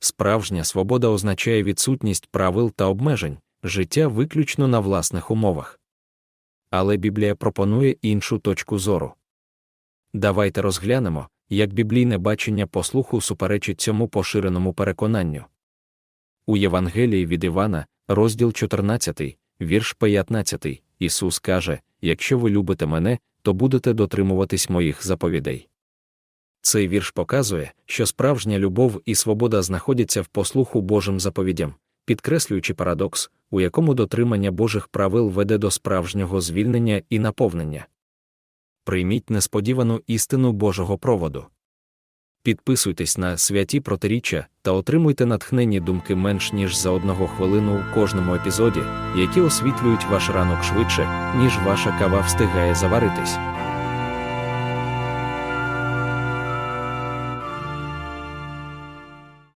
Справжня свобода означає відсутність правил та обмежень, життя виключно на власних умовах. Але Біблія пропонує іншу точку зору. Давайте розглянемо, як біблійне бачення послуху суперечить цьому поширеному переконанню. У Євангелії від Івана, розділ 14, вірш 15, Ісус каже: Якщо ви любите мене, то будете дотримуватись моїх заповідей. Цей вірш показує, що справжня любов і свобода знаходяться в послуху Божим заповідям, підкреслюючи парадокс, у якому дотримання Божих правил веде до справжнього звільнення і наповнення. Прийміть несподівану істину Божого проводу. Підписуйтесь на святі протиріччя та отримуйте натхненні думки менш ніж за одного хвилину у кожному епізоді, які освітлюють ваш ранок швидше, ніж ваша кава встигає заваритись.